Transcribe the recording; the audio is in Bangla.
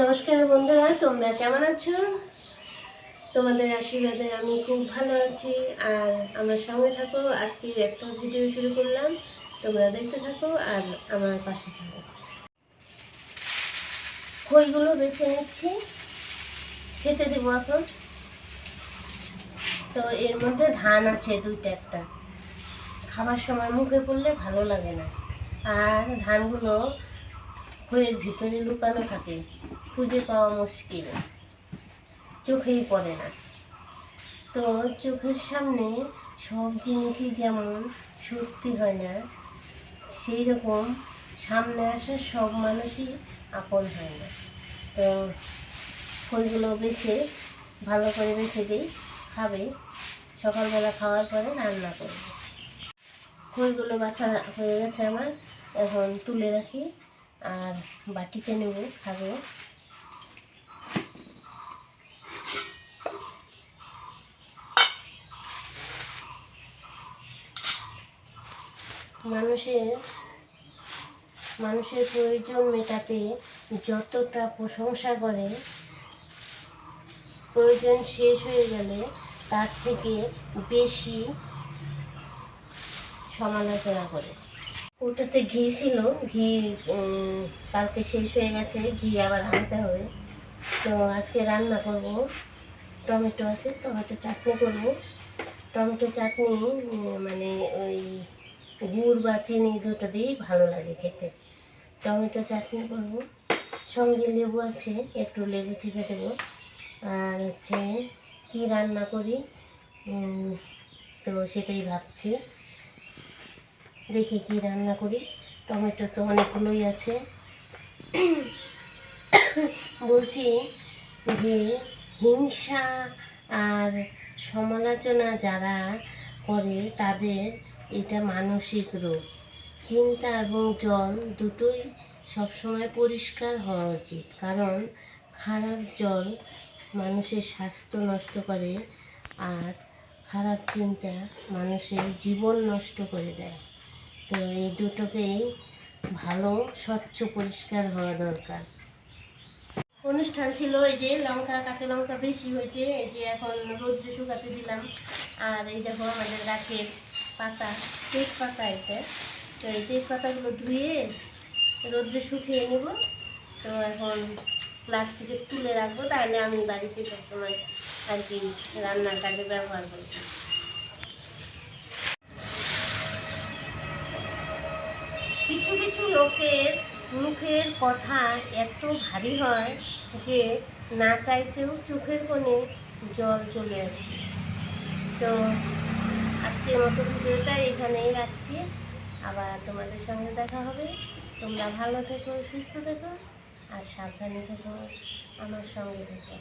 নমস্কার বন্ধুরা, তোমরা কেমন আছো? তোমাদের আশীর্বাদে আমি খুব ভালো আছি। আর আমার সঙ্গে থাকো, আজকে একটা ভিডিও শুরু করলাম। তোমরা দেখতে থাকো আর আমার পাশে থাকো। খইগুলো বেছে নিচ্ছি। খেতে দেবো এখন। তো এর মধ্যে ধান আছে দুইটা একটা। খাবার সময় মুখে পড়লে ভালো লাগে না। আর ধানগুলো খইয়ের ভিতরে লুকানো থাকে। খুঁজে পাওয়া মুশকিল। চোখেই পড়ে না। তো চোখের সামনে সব জিনিসই যেমন সত্যি হয় না, সেই রকম সামনে আসা সব মানুষই আপন হয় না। তো খইগুলো বেছে, ভালো করে বেছে দিই, খাবে, সকালবেলা খাওয়ার পরে রান্না করবে। খইগুলো বাছা হয়ে গেছে আমার, এখন তুলে রাখি, আর বাটিতে নেব, খাব। মানুষের মানুষের প্রয়োজন মেটাতে যতটা প্রশংসা করে, প্রয়োজন শেষ হয়ে গেলে তার থেকে বেশি সমালোচনা করে। ওটাতে ঘি ছিল, ঘি কালকে শেষ হয়ে গেছে, ঘি আবার আনতে হবে। তো আজকে রান্না করব, টমেটো আছে, টমেটো চাটনি করব। টমেটো চাটনি মানে ওই গুড় বা চিনি দুটো দিয়েই ভালো লাগে খেতে। টমেটো চাটনি করব। সঙ্গে লেবু আছে, একটু লেবু চিপে দেবো। আর হচ্ছে কী রান্না করি? তো সেটাই ভাবছি। দেখি কি রান্না করি। টমেটো তো অনেকগুলোই আছে। বলছি যে হিংসা আর সমালোচনা যারা করে তাদের এটা মানসিক রোগ। চিন্তা এবং জল দুটোই সবসময় পরিষ্কার হওয়া উচিত। কারণ খারাপ জল মানুষের স্বাস্থ্য নষ্ট করে আর খারাপ চিন্তা মানুষের জীবন নষ্ট করে দেয়। তো এই দুটোকেই ভালো, স্বচ্ছ, পরিষ্কার হওয়া দরকার। অনুষ্ঠান ছিল এই যে লঙ্কা, কাঁচা লঙ্কা বেশি হয়েছে। এই যে এখন রোদ্রে শুকাতে দিলাম। আর এই দেখো আমাদের গাছের পাতা তেজপাতা এটা। তো এই তেজপাতাগুলো ধুয়ে রোদ্রে শুকিয়ে নেব। তো এখন প্লাস্টিকে তুলে রাখব, তাহলে আমি বাড়িতে সবসময় আর কি রান্নার কাজে ব্যবহার করি। কিছু কিছু লোকের মুখের কথা এত ভারী হয় যে না চাইতেও চোখের কোণে জল চলে আসে। তো আজকের মতো ভিডিওটা এখানেই রাখছি। আবার তোমাদের সঙ্গে দেখা হবে। তোমরা ভালো থেকো, সুস্থ থেকো, আর সাবধানে থেকো, আমার সঙ্গে থেকো।